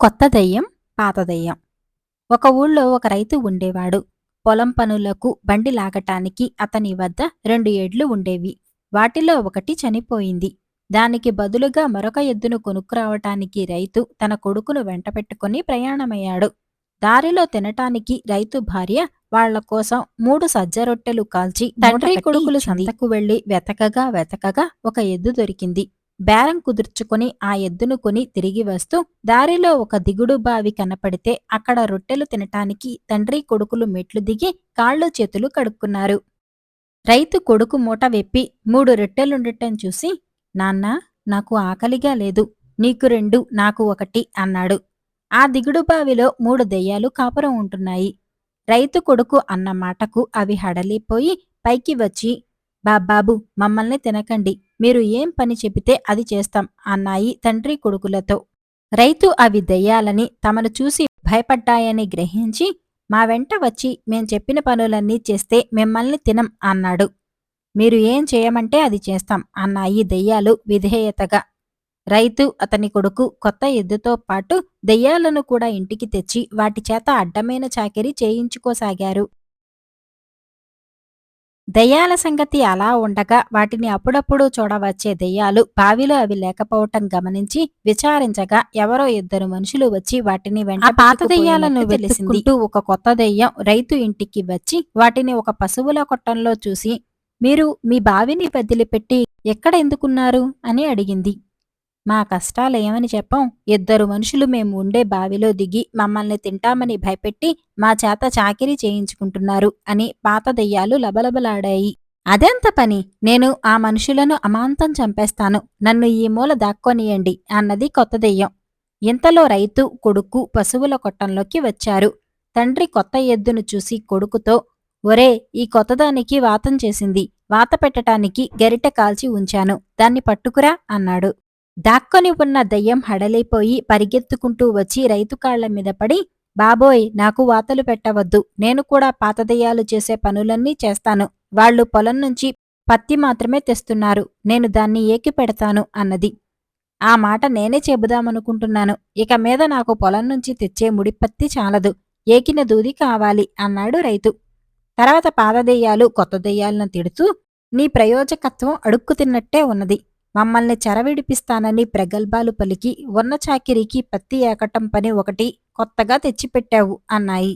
కొత్త దెయ్యం పాత దెయ్యం. ఒక ఊళ్ళో ఒక రైతు ఉండేవాడు. పొలం పనులకు బండి లాగటానికి అతని వద్ద రెండు ఎడ్లు ఉండేవి. వాటిలో ఒకటి చనిపోయింది. దానికి బదులుగా మరొక ఎద్దును కొనుక్కురావటానికి రైతు తన కొడుకును వెంటపెట్టుకుని ప్రయాణమయ్యాడు. దారిలో తినటానికి రైతు భార్య వాళ్ళ కోసం మూడు సజ్జ రొట్టెలు కాల్చి తండ్రి కొడుకులు సంతకు వెళ్ళి వెతకగా వెతకగా ఒక ఎద్దు దొరికింది. బేరం కుదుర్చుకుని ఆ ఎద్దును కొని తిరిగి వస్తూ దారిలో ఒక దిగుడు బావి కనపడితే అక్కడ రొట్టెలు తినటానికి తండ్రి కొడుకులు మెట్లు దిగి కాళ్ళు చేతులు కడుక్కున్నారు. రైతు కొడుకు మూట వెప్పి మూడు రొట్టెలుండటం చూసి నాన్నా నాకు ఆకలిగా లేదు నీకు రెండు నాకు ఒకటి అన్నాడు. ఆ దిగుడు బావిలో మూడు దెయ్యాలు కాపురం ఉంటున్నాయి. రైతు కొడుకు అన్న మాటకు అవి హడలిపోయి పైకి వచ్చి బాబాబు మమ్మల్ని తినకండి. మీరు ఏం పని చెబితే అది చేస్తాం అన్నాయి తండ్రి కొడుకులతో. రైతు అవి దెయ్యాలని తమను చూసి భయపడ్డాయని గ్రహించి మా వెంట వచ్చి మేం చెప్పిన పనులన్నీ చేస్తే మిమ్మల్ని తినం అన్నాడు. మీరు ఏం చేయమంటే అది చేస్తాం అన్నాయి దెయ్యాలు విధేయతగా. రైతు అతని కొడుకు కొత్త ఎద్దుతో పాటు దెయ్యాలను కూడా ఇంటికి తెచ్చి వాటి చేత అడ్డమైన చాకిరీ చేయించుకోసాగారు. దెయ్యాల సంగతి అలా ఉండగా వాటిని అప్పుడప్పుడు చూడవచ్చే దెయ్యాలు బావిలో అవి లేకపోవటం గమనించి విచారించగా ఎవరో ఇద్దరు మనుషులు వచ్చి వాటిని వెంట పాత దెయ్యాలను వెతుక్కుంటూ ఒక కొత్త దెయ్యం రైతు ఇంటికి వచ్చి వాటిని ఒక పశువుల కొట్టంలో చూసి మీరు మీ బావిని వదిలిపెట్టి ఎక్కడ ఎందుకున్నారు? అని అడిగింది. మా కష్టాలేమని చెప్పం. ఇద్దరు మనుషులు మేము ఉండే బావిలో దిగి మమ్మల్ని తింటామని భయపెట్టి మా చేత చాకిరీ చేయించుకుంటున్నారు అని పాత దెయ్యాలు లబలబలాడాయి. అదెంత పని? నేను ఆ మనుషులను అమాంతం చంపేస్తాను. నన్ను ఈ మూల దాక్కొనియండి అన్నది కొత్త దెయ్యం. ఇంతలో రైతు కొడుకు పశువుల కొట్టంలోకి వచ్చారు. తండ్రి కొత్త ఎద్దును చూసి కొడుకుతో ఒరే ఈ కొత్తదానికి వాతం చేసింది. వాత పెట్టటానికి గరిట కాల్చి ఉంచాను. దాన్ని పట్టుకురా అన్నాడు. దాక్కొని ఉన్న దయ్యం హడలైపోయి పరిగెత్తుకుంటూ వచ్చి రైతు కాళ్ళ మీద పడి బాబోయ్ నాకు వాతలు పెట్టవద్దు. నేను కూడా పాతదయ్యాలు చేసే పనులన్నీ చేస్తాను. వాళ్ళు పొలం నుంచి పత్తి మాత్రమే తెస్తున్నారు. నేను దాన్ని ఏకి పెడతాను అన్నది. ఆ మాట నేనే చెబుదామనుకుంటున్నాను. ఇక మీద నాకు పొలం నుంచి తెచ్చే ముడిపత్తి చాలదు. ఏకిన దూది కావాలి అన్నాడు రైతు. తర్వాత పాతదెయ్యాలు కొత్త దెయ్యాలను తిడుతూ నీ ప్రయోజకత్వం అడుక్కు తిన్నట్టే ఉన్నది. మమ్మల్ని చెరవిడిపిస్తానని ప్రగల్భాలు పలికి ఉన్న చాకిరీకి పత్తి ఏకటం పని ఒకటి కొత్తగా తెచ్చిపెట్టావు అన్నాయి.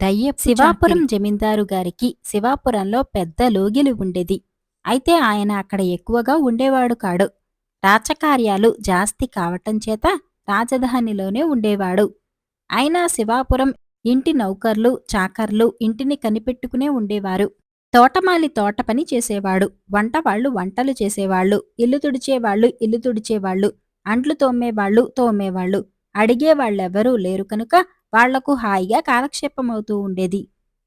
దయ్య శివాపురం జమీందారు గారికి శివాపురంలో పెద్ద లోగిలి ఉండేది. అయితే ఆయన అక్కడ ఎక్కువగా ఉండేవాడు కాడు. రాచకార్యాలు జాస్తి కావటం చేత రాజధానిలోనే ఉండేవాడు. అయినా శివాపురం ఇంటి నౌకర్లు చాకర్లు ఇంటిని కనిపెట్టుకునే ఉండేవారు. తోటమాలి తోట పని చేసేవాడు. వంటవాళ్ళు వంటలు చేసేవాళ్ళు ఇల్లు తుడిచేవాళ్ళు ఇల్లు తుడిచేవాళ్ళు అంట్లు తోమ్మేవాళ్ళు అడిగే అడిగేవాళ్ళెవరూ లేరు కనుక వాళ్ళకు హాయిగా కాలక్షేపమవుతూ ఉండేది.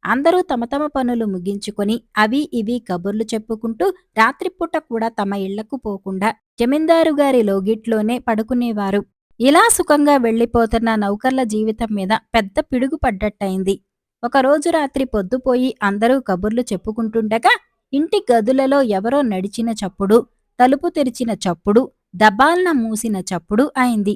అందరూ తమ తమ పనులు ముగించుకొని అవి ఇవి కబుర్లు చెప్పుకుంటూ రాత్రిపూట కూడా తమ ఇళ్ళకు పోకుండా జమీందారు గారి లోగిట్లోనే పడుకునేవారు. ఇలా సుఖంగా వెళ్ళిపోతున్న నౌకర్ల జీవితం మీద పెద్ద పిడుగు పడ్డట్టయింది. ఒకరోజు రాత్రి పొద్దుపోయి అందరూ కబుర్లు చెప్పుకుంటుండగా ఇంటి గదులలో ఎవరో నడిచిన చప్పుడు తలుపు తెరిచిన చప్పుడు దబాల్న మూసిన చప్పుడు అయింది.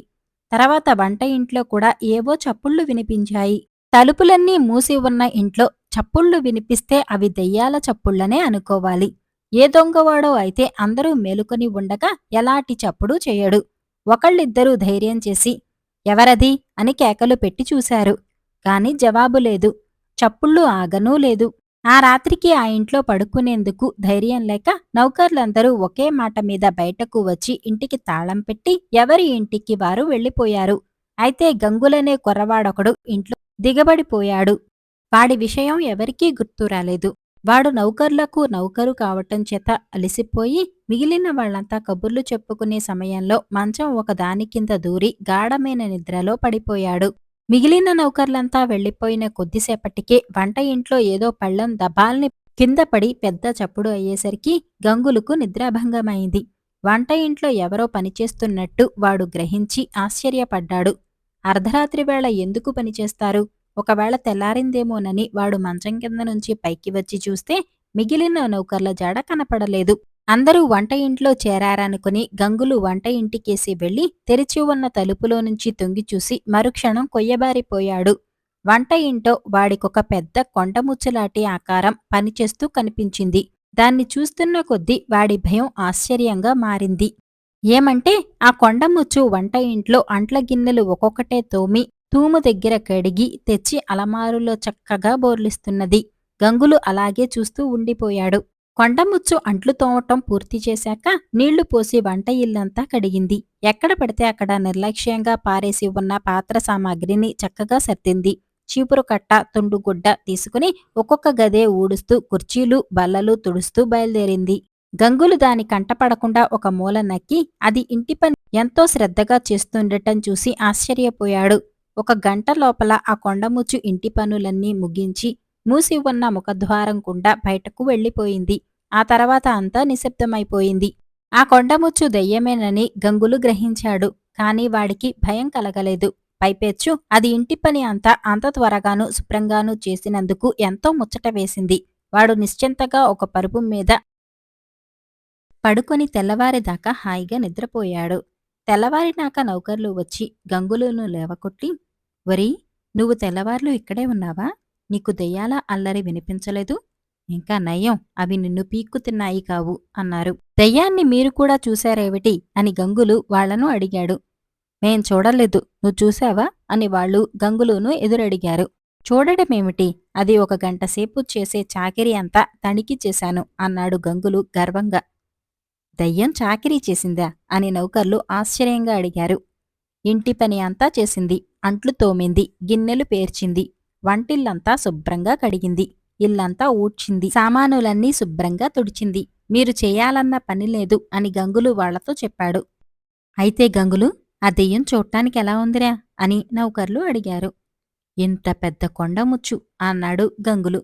తర్వాత వంట ఇంట్లో కూడా ఏవో చప్పుళ్ళు వినిపించాయి. తలుపులన్నీ మూసి ఉన్న ఇంట్లో చప్పుళ్ళు వినిపిస్తే అవి దెయ్యాల చప్పుళ్ళనే అనుకోవాలి. ఏ దొంగవాడో అయితే అందరూ మేలుకొని ఉండగా ఎలాంటి చప్పుడు చేయడు. ఒకళ్ళిద్దరూ ధైర్యం చేసి ఎవరది? అని కేకలు పెట్టి చూశారు. కాని జవాబు లేదు. చప్పుళ్ళు ఆగనూ లేదు. ఆ రాత్రికి ఆ ఇంట్లో పడుకునేందుకు ధైర్యం లేక నౌకర్లందరూ ఒకే మాట మీద బయటకు వచ్చి ఇంటికి తాళం పెట్టి ఎవరి ఇంటికి వారు వెళ్ళిపోయారు. అయితే గంగులనే కుర్రవాడొకడు ఇంట్లో దిగబడిపోయాడు. వాడి విషయం ఎవరికీ గుర్తు రాలేదు. వాడు నౌకర్లకు నౌకరు కావటం చేత అలిసిపోయి మిగిలిన వాళ్ళంతా కబుర్లు చెప్పుకునే సమయంలో మంచం ఒక దాని కింద దూరి గాఢమైన నిద్రలో పడిపోయాడు. మిగిలిన నౌకర్లంతా వెళ్ళిపోయిన కొద్దిసేపటికే వంట ఇంట్లో ఏదో పళ్ళం దబాల్ని కింద పడి పెద్ద చప్పుడు అయ్యేసరికి గంగులకు నిద్రాభంగమైంది. వంట ఇంట్లో ఎవరో పనిచేస్తున్నట్టు వాడు గ్రహించి ఆశ్చర్యపడ్డాడు. అర్ధరాత్రి వేళ ఎందుకు పనిచేస్తారు ఒకవేళ తెల్లారిందేమోనని వాడు మంచం కింద నుంచి పైకి వచ్చి చూస్తే మిగిలిన నౌకర్ల జాడ కనపడలేదు. అందరూ వంట ఇంట్లో చేరారనుకుని గంగులు వంట ఇంటికేసి వెళ్ళి తెరిచి ఉన్న తలుపులో నుంచి తొంగి చూసి మరుక్షణం కొయ్యబారిపోయాడు. వంట ఇంటో వాడికొక పెద్ద కొండముచ్చలాటి ఆకారం పనిచేస్తూ కనిపించింది. దాన్ని చూస్తున్న కొద్దీ వాడి భయం ఆశ్చర్యంగా మారింది. ఏమంటే ఆ కొండముచ్చు వంట ఇంట్లో అంట్ల గిన్నెలు ఒక్కొక్కటే తోమి తూము దగ్గర కడిగి తెచ్చి అలమారులో చక్కగా బోర్లిస్తున్నది. గంగులు అలాగే చూస్తూ ఉండిపోయాడు. కొండముచ్చు అంట్లు తోమటం పూర్తి చేశాక నీళ్ళు పోసి వంట ఇల్లంతా కడిగింది. ఎక్కడ పడితే అక్కడ నిర్లక్ష్యంగా పారేసి ఉన్న పాత్ర సామాగ్రిని చక్కగా సర్దింది. చీపురు కట్ట తుండుగుడ్డ తీసుకుని ఒక్కొక్క గదే ఊడుస్తూ కుర్చీలు బల్లలు తుడుస్తూ బయలుదేరింది. గంగులు దాని కంటపడకుండా ఒక మూల నక్కి అది ఇంటి పని ఎంతో శ్రద్ధగా చేస్తుండటం చూసి ఆశ్చర్యపోయాడు. ఒక గంట లోపల ఆ కొండముచ్చు ఇంటి పనులన్నీ ముగించి మూసి ఉన్న ముఖద్వారం గుండా బయటకు వెళ్ళిపోయింది. ఆ తర్వాత అంతా నిశ్శబ్దమైపోయింది. ఆ కొండముచ్చు దెయ్యమేనని గంగులు గ్రహించాడు. కాని వాడికి భయం కలగలేదు. పైపెచ్చు అది ఇంటి పని అంతా అంత త్వరగాను శుభ్రంగాను చేసినందుకు ఎంతో ముచ్చట వేసింది. వాడు నిశ్చింతగా ఒక పరుపు మీద పడుకొని తెల్లవారేదాకా హాయిగా నిద్రపోయాడు. తెల్లవారినాక నౌకర్లు వచ్చి గంగులను లేవకొట్టి వరి నువ్వు తెల్లవార్లు ఇక్కడే ఉన్నావా? నీకు దెయ్యాల అల్లరి వినిపించలేదు? ఇంకా నయం అవి నిన్ను పీక్కుతున్నాయి కావు అన్నారు. దయ్యాన్ని మీరు కూడా చూశారేమిటి? అని గంగులు వాళ్ళను అడిగాడు. మేం చూడలేదు నువ్వు చూశావా? అని వాళ్ళు గంగులును ఎదురడిగారు. చూడడమేమిటి? అది ఒక గంట సేపు చేసే చాకిరీ అంతా తనిఖీ చేశాను అన్నాడు గంగులు గర్వంగా. దయ్యం చాకిరీ చేసిందా? అని నౌకర్లు ఆశ్చర్యంగా అడిగారు. ఇంటి పని అంతా చేసింది అంట్లు తోమింది గిన్నెలు పేర్చింది వంటిల్లంతా శుభ్రంగా కడిగింది ఇల్లంతా ఊడ్చింది. సామానులన్నీ శుభ్రంగా తుడిచింది. మీరు చేయాలన్న పని లేదు అని గంగులు వాళ్ళతో చెప్పాడు. అయితే గంగులు ఆ దెయ్యం చూడటానికి ఎలా ఉందిరా? అని నౌకర్లు అడిగారు. ఇంత పెద్ద కొండముచ్చు అన్నాడు గంగులు.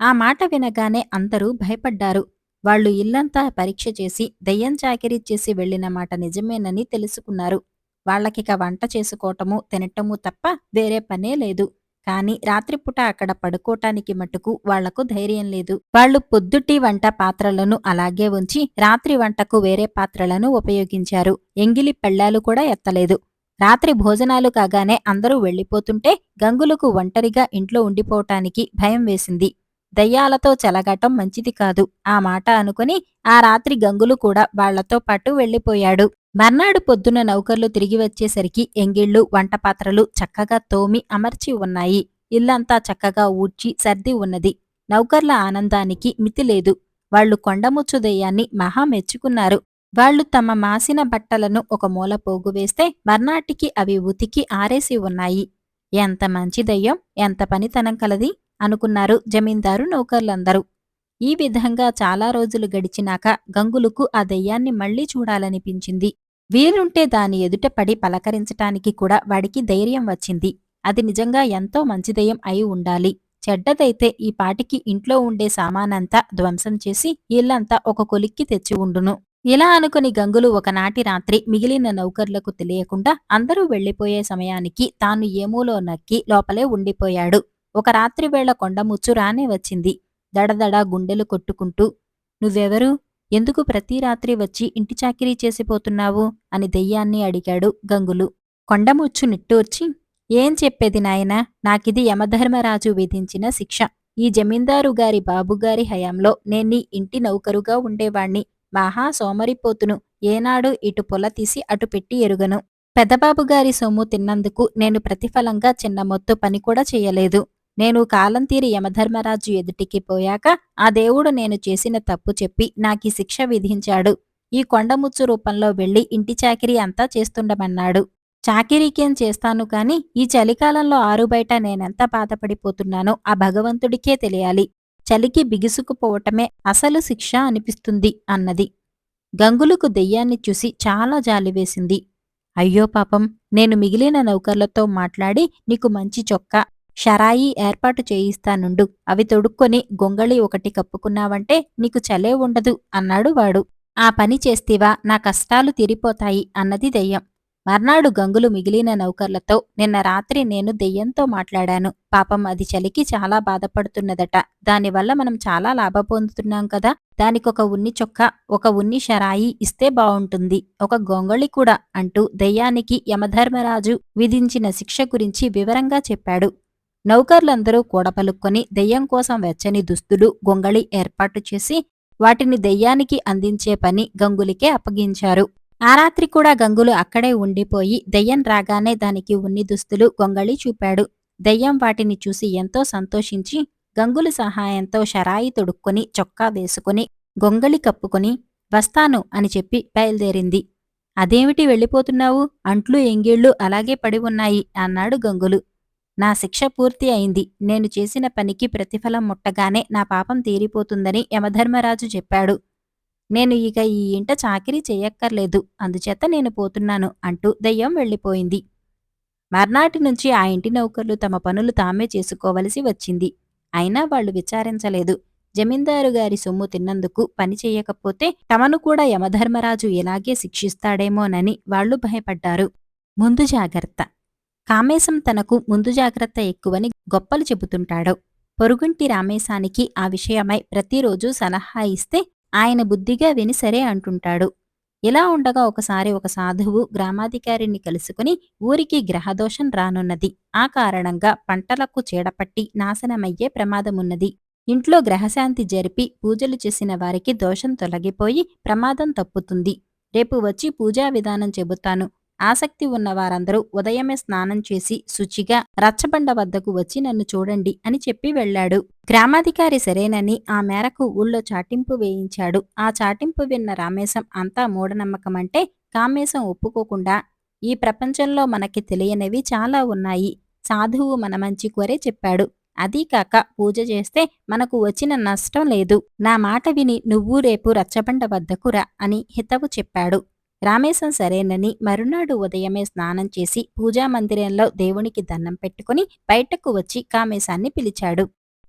ఆ మాట వినగానే అందరూ భయపడ్డారు. వాళ్ళు ఇల్లంతా పరీక్ష చేసి దెయ్యం చాకిరీ చేసి వెళ్ళిన మాట నిజమేనని తెలుసుకున్నారు. వాళ్ళకిక వంట చేసుకోవటము తినటము తప్ప వేరే పనే లేదు. కానీ రాత్రిపూట అక్కడ పడుకోటానికి మటుకు వాళ్ళకు ధైర్యం లేదు. వాళ్ళు పొద్దుటి వంట పాత్రలను అలాగే ఉంచి రాత్రి వంటకు వేరే పాత్రలను ఉపయోగించారు. ఎంగిలి పెళ్ళాలు కూడా ఎత్తలేదు. రాత్రి భోజనాలు కాగానే అందరూ వెళ్ళిపోతుంటే గంగులకు ఒంటరిగా ఇంట్లో ఉండిపోవటానికి భయం వేసింది. దయ్యాలతో చెలగటం మంచిది కాదు. ఆ మాట అనుకుని ఆ రాత్రి గంగులు కూడా వాళ్ళతో పాటు వెళ్ళిపోయాడు మర్నాడు పొద్దున నౌకర్లు తిరిగి వచ్చేసరికి ఎంగిళ్ళు వంటపాత్రలు చక్కగా తోమి అమర్చి ఉన్నాయి. ఇల్లంతా చక్కగా ఊడ్చి సర్ది ఉన్నది. నౌకర్ల ఆనందానికి మితిలేదు వాళ్ళు కొండముచ్చు దెయ్యాన్ని మహా మెచ్చుకున్నారు. వాళ్ళు తమ మాసిన బట్టలను ఒక మూల పోగువేస్తే మర్నాటికి అవి ఉతికి ఆరేసి ఉన్నాయి. ఎంత మంచి దయ్యం ఎంత పనితనం కలది. అనుకున్నారు జమీందారు నౌకర్లందరూ. ఈ విధంగా చాలా రోజులు గడిచినాక గంగులుకు ఆ దెయ్యాన్ని మళ్ళీ చూడాలనిపించింది. వీలుంటే దాని ఎదుట పడి పలకరించటానికి కూడా వాడికి ధైర్యం వచ్చింది. అది నిజంగా ఎంతో మంచి దెయ్యం అయి ఉండాలి. చెడ్డదైతే ఈ పాటికి ఇంట్లో ఉండే సామానంతా ధ్వంసం చేసి ఇల్లంతా ఒక కొలిక్కి తెచ్చి ఉండును. ఇలా అనుకుని గంగులు ఒకనాటి రాత్రి మిగిలిన నౌకర్లకు తెలియకుండా అందరూ వెళ్ళిపోయే సమయానికి తాను ఏమూలో నక్కి లోపలే ఉండిపోయాడు. ఒక రాత్రి వేళ కొండముచ్చు రానే వచ్చింది. దడదడ గుండెలు కొట్టుకుంటూ నువ్వెవరు? ఎందుకు ప్రతి రాత్రి వచ్చి ఇంటి చాకిరీ చేసిపోతున్నావు అని దెయ్యాన్ని అడిగాడు గంగులు. కొండముచ్చు నిట్టూర్చి ఏం చెప్పేది నాయనా? నాకిది యమధర్మరాజు విధించిన శిక్ష. ఈ జమీందారు గారి బాబుగారి హయాంలో నేనీ ఇంటి నౌకరుగా ఉండేవాణ్ణి. మహా సోమరిపోతును. ఏనాడు ఇటు పొల తీసి అటు పెట్టి ఎరుగను. పెదబాబుగారి సొమ్ము తిన్నందుకు నేను ప్రతిఫలంగా చిన్న మొత్తు పని కూడా చేయలేదు. నేను కాలం తీరి యమధర్మరాజు ఎదుటికి పోయాక ఆ దేవుడు నేను చేసిన తప్పు చెప్పి నాకీ శిక్ష విధించాడు. ఈ కొండముచ్చు రూపంలో వెళ్ళి ఇంటి చాకిరీ అంతా చేస్తుండమన్నాడు. చాకిరీకేం చేస్తాను కాని ఈ చలికాలంలో ఆరుబయట నేనెంత బాధపడిపోతున్నానో ఆ భగవంతుడికే తెలియాలి. చలికి బిగుసుకుపోవటమే అసలు శిక్ష అనిపిస్తుంది అన్నది. గంగులకు దెయ్యాన్ని చూసి చాలా జాలివేసింది అయ్యో పాపం నేను మిగిలిన నౌకర్లతో మాట్లాడి నీకు మంచి చొక్కా షరాయి ఏర్పాటు చేయిస్తానుండు. అవి తొడుక్కొని గొంగళి ఒకటి కప్పుకున్నావంటే నీకు చలే ఉండదు అన్నాడు వాడు. ఆ పని చేస్తేవా నా కష్టాలు తీరిపోతాయి అన్నది దెయ్యం. మర్నాడు గంగులు మిగిలిన నౌకర్లతో నిన్న రాత్రి నేను దెయ్యంతో మాట్లాడాను. పాపం అది చలికి చాలా బాధపడుతున్నదట. దానివల్ల మనం చాలా లాభపొందుతున్నాం కదా. దానికొక ఉన్ని చొక్క ఒక ఉన్ని షరాయి ఇస్తే బావుంటుంది. ఒక గొంగళి కూడా అంటూ దెయ్యానికి యమధర్మరాజు విధించిన శిక్ష గురించి వివరంగా చెప్పాడు. నౌకర్లందరూ కూడపలుక్కొని దెయ్యం కోసం వెచ్చని దుస్తులు గొంగళి ఏర్పాటు చేసి వాటిని దెయ్యానికి అందించే పని గంగులికే అప్పగించారు. ఆ రాత్రి కూడా గంగులు అక్కడే ఉండిపోయి దెయ్యం రాగానే దానికి ఉన్ని దుస్తులు గొంగళి చూపాడు. దెయ్యం వాటిని చూసి ఎంతో సంతోషించి గంగులు సహాయంతో షరాయి తొడుక్కొని చొక్కా వేసుకుని గొంగళి కప్పుకొని వస్తాను అని చెప్పి బయలుదేరింది. అదేమిటి వెళ్ళిపోతున్నావు? అంట్లు ఎంగిళ్ళు అలాగే పడి ఉన్నాయి అన్నాడు గంగులు. నా శిక్ష పూర్తి అయింది. నేను చేసిన పనికి ప్రతిఫలం ముట్టగానే నా పాపం తీరిపోతుందని యమధర్మరాజు చెప్పాడు. నేను ఇక ఈ ఇంట చాకిరీ చేయక్కర్లేదు. అందుచేత నేను పోతున్నాను అంటూ దయ్యం వెళ్ళిపోయింది. మర్నాటి నుంచి ఆ ఇంటి నౌకర్లు తమ పనులు తామే చేసుకోవలసి వచ్చింది. అయినా వాళ్ళు విచారించలేదు. జమీందారు గారి సొమ్ము తిన్నందుకు పని చేయకపోతే తమను కూడా యమధర్మరాజు ఇలాగే శిక్షిస్తాడేమోనని వాళ్ళు భయపడ్డారు. ముందు జాగ్రత్త. కామేశం తనకు ముందు జాగ్రత్త ఎక్కువని గొప్పలు చెబుతుంటాడు. పొరుగుంటి రామేశానికి ఆ విషయమై ప్రతిరోజు సలహా ఇస్తే ఆయన బుద్ధిగా విని సరే అంటుంటాడు. ఇలా ఉండగా ఒకసారి ఒక సాధువు గ్రామాధికారిని కలుసుకుని ఊరికి గ్రహదోషం రానున్నది. ఆ కారణంగా పంటలకు చీడపట్టి నాశనమయ్యే ప్రమాదమున్నది. ఇంట్లో గ్రహశాంతి జరిపి పూజలు చేసిన వారికి దోషం తొలగిపోయి ప్రమాదం తప్పుతుంది. రేపు వచ్చి పూజా విధానం చెబుతాను. ఆసక్తి ఉన్న వారందరూ ఉదయమే స్నానం చేసి శుచిగా రచ్చబండ వద్దకు వచ్చి నన్ను చూడండి అని చెప్పి వెళ్ళాడు. గ్రామాధికారి సరేనని ఆ మేరకు ఊళ్ళో చాటింపు వేయించాడు. ఆ చాటింపు విన్న రామేశం అంతా మూఢనమ్మకమంటే కామేశం ఒప్పుకోకుండా ఈ ప్రపంచంలో మనకి తెలియనివి చాలా ఉన్నాయి. సాధువు మన మంచి కోరే చెప్పాడు. అదీ కాక పూజ చేస్తే మనకు వచ్చిన నష్టం లేదు. నా మాట విని నువ్వు రేపు రచ్చబండ వద్దకు రా అని హితవు చెప్పాడు. రామేశం సరేనని మరునాడు ఉదయమే స్నానం చేసి పూజామందిరంలో దేవునికి దండం పెట్టుకుని బయటకు వచ్చి కామేశాన్ని పిలిచాడు.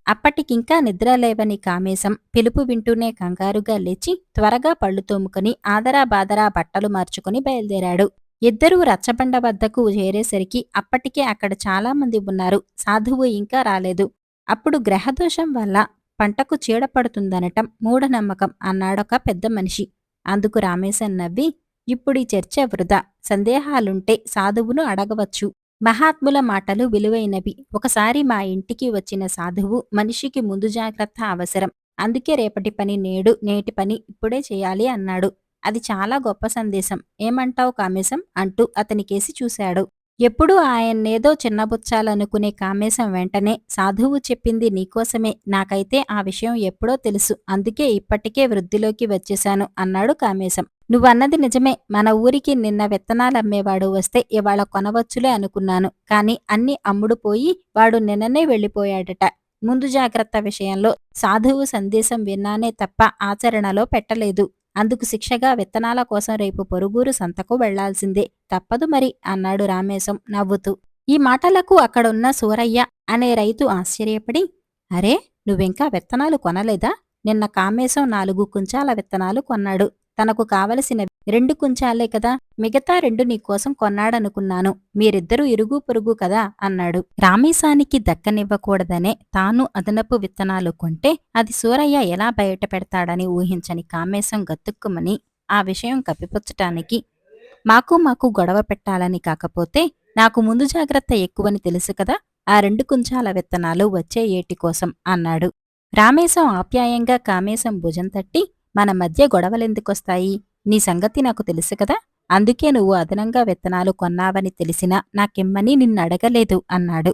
అప్పటికింకా నిద్రలేవని కామేశం పిలుపు వింటూనే కంగారుగా లేచి త్వరగా పళ్ళు తోముకుని ఆదరా బాదరా బట్టలు మార్చుకుని బయలుదేరాడు. ఇద్దరూ రచ్చబండ వద్దకు చేరేసరికి అప్పటికే అక్కడ చాలామంది ఉన్నారు. సాధువు ఇంకా రాలేదు. అప్పుడు గ్రహదోషం వల్ల పంటకు చీడపడుతుందనటం మూఢనమ్మకం అన్నాడొక పెద్ద మనిషి. అందుకు రామేశం నవ్వి ఇప్పుడు చర్చ వృధా. సందేహాలుంటే సాధువును అడగవచ్చు. మహాత్ముల మాటలు విలువైనవి. ఒకసారి మా ఇంటికి వచ్చిన సాధువు మనిషికి ముందు జాగ్రత్త అవసరం. అందుకే రేపటి పని నేడు నేటి పని ఇప్పుడే చేయాలి అన్నాడు. అది చాలా గొప్ప సందేశం. ఏమంటావు కామేశం? అంటూ అతనికేసి చూశాడు. ఎప్పుడూ ఆయన్నేదో చిన్నబుచ్చాలనుకునే కామేశం వెంటనే సాధువు చెప్పింది నీకోసమే. నాకైతే ఆ విషయం ఎప్పుడో తెలుసు. అందుకే ఇప్పటికే వృద్ధిలోకి వచ్చేశాను అన్నాడు కామేశం. నువ్వన్నది నిజమే. మన ఊరికి నిన్న విత్తనాలమ్మేవాడు వస్తే ఇవాళ కొనవచ్చులే అనుకున్నాను. కాని అన్ని అమ్ముడు పోయి వాడు నిన్ననే వెళ్ళిపోయాడట. ముందు జాగ్రత్త విషయంలో సాధువు సందేశం విన్నానే తప్ప ఆచరణలో పెట్టలేదు. అందుకు శిక్షగా విత్తనాల కోసం రేపు పొరుగురు సంతకు వెళ్ళాల్సిందే. తప్పదు మరి అన్నాడు రామేశం నవ్వుతూ. ఈ మాటలకు అక్కడున్న సూరయ్య అనే రైతు ఆశ్చర్యపడి అరే నువ్వింకా విత్తనాలు కొనలేదా? నిన్న కామేశం నాలుగు కుంచాల విత్తనాలు కొన్నాడు. తనకు కావలసిన రెండు కుంచాలే కదా మిగతా రెండు నీకోసం కొన్నాడనుకున్నాను మీరిద్దరూ ఇరుగు పొరుగు కదా అన్నాడు. రామేశానికి దక్కనివ్వకూడదనే తాను అదనపు విత్తనాలు కొంటే అది సూరయ్య ఎలా బయట పెడతాడని ఊహించని కామేశం గతుక్కుమని ఆ విషయం కప్పిపుచ్చటానికి మాకు మాకు గొడవ పెట్టాలని కాకపోతే నాకు ముందు జాగ్రత్త ఎక్కువని తెలుసు కదా ఆ రెండు కుంచాల విత్తనాలు వచ్చే ఏటి కోసం అన్నాడు. రామేశం ఆప్యాయంగా కామేశం భుజం తట్టి మన మధ్య గొడవలెందుకొస్తాయి నీ సంగతి నాకు తెలుసు కదా? అందుకే నువ్వు అదనంగా విత్తనాలు కొన్నావని తెలిసినా నాకిమ్మని నిన్నడగలేదు అన్నాడు.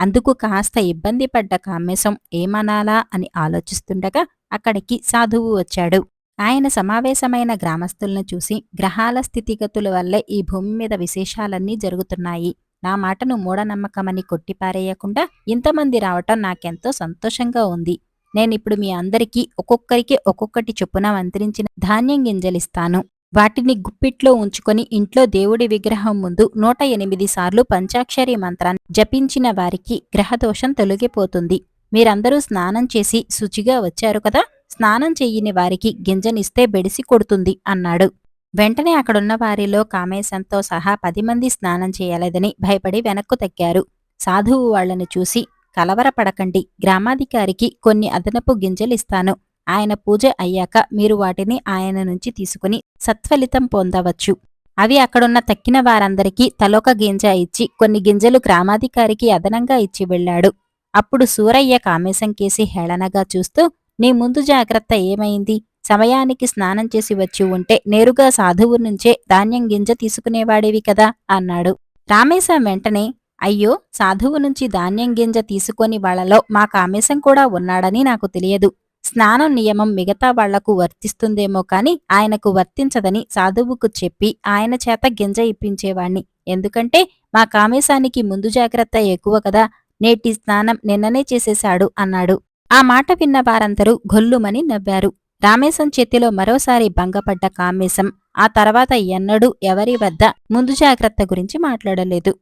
అందుకు కాస్త ఇబ్బంది పడ్డ కామేశం ఏమనాలా అని ఆలోచిస్తుండగా అక్కడికి సాధువు వచ్చాడు. ఆయన సమావేశమైన గ్రామస్తులను చూసి గ్రహాల స్థితిగతుల వల్లే ఈ భూమి మీద విశేషాలన్నీ జరుగుతున్నాయి. నా మాటను మూఢనమ్మకమని కొట్టిపారేయకుండా ఇంతమంది రావటం నాకెంతో సంతోషంగా ఉంది. నేను ఇప్పుడు మీ అందరికీ ఒక్కొక్కరికి ఒక్కొక్కటి చొప్పున మంత్రించిన ధాన్యం గింజలిస్తాను. వాటిని గుప్పిట్లో ఉంచుకొని ఇంట్లో దేవుడి విగ్రహం ముందు నూట ఎనిమిది సార్లు పంచాక్షరి మంత్రాన్ని జపించిన వారికి గ్రహదోషం తొలగిపోతుంది. మీరందరూ స్నానం చేసి శుచిగా వచ్చారు కదా? స్నానం చెయ్యని వారికి గింజనిస్తే బెడిసి కొడుతుంది అన్నాడు. వెంటనే అక్కడున్న వారిలో కామేశంతో సహా పది మంది స్నానం చేయలేదని భయపడి వెనక్కు తగ్గారు. సాధువు వాళ్ళని చూసి కలవరపడకండి. గ్రామాధికారికి కొన్ని అదనపు గింజలిస్తాను. ఆయన పూజ అయ్యాక మీరు వాటిని ఆయన నుంచి తీసుకుని సత్ఫలితం పొందవచ్చు. అవి అక్కడున్న తక్కిన వారందరికీ తలొక గింజ ఇచ్చి కొన్ని గింజలు గ్రామాధికారికి అదనంగా ఇచ్చి వెళ్ళాడు. అప్పుడు సూరయ్య కామేశం కేసి హేళనగా చూస్తూ నీ ముందు జాగ్రత్త ఏమైంది? సమయానికి స్నానం చేసి వచ్చి ఉంటే నేరుగా సాధువు నుంచే ధాన్యం గింజ తీసుకునేవాడేవి కదా అన్నాడు. రామేశం వెంటనే అయ్యో సాధువు నుంచి ధాన్యం గింజ తీసుకొని వాళ్ళలో మా కామేశం కూడా ఉన్నాడని నాకు తెలియదు. స్నానం నియమం మిగతా వాళ్ళకు వర్తిస్తుందేమో కాని ఆయనకు వర్తించదని సాధువుకు చెప్పి ఆయన చేత గింజ ఇప్పించేవాణ్ణి. ఎందుకంటే మా కామేశానికి ముందు జాగ్రత్త ఎక్కువ కదా నేటి స్నానం నిన్ననే చేసేశాడు అన్నాడు. ఆ మాట విన్న వారందరూ గొల్లుమని నవ్వారు. రామేశం చేతిలో మరోసారి భంగపడ్డ కామేశం ఆ తర్వాత ఎన్నడూ ఎవరి వద్ద ముందు జాగ్రత్త గురించి మాట్లాడలేదు.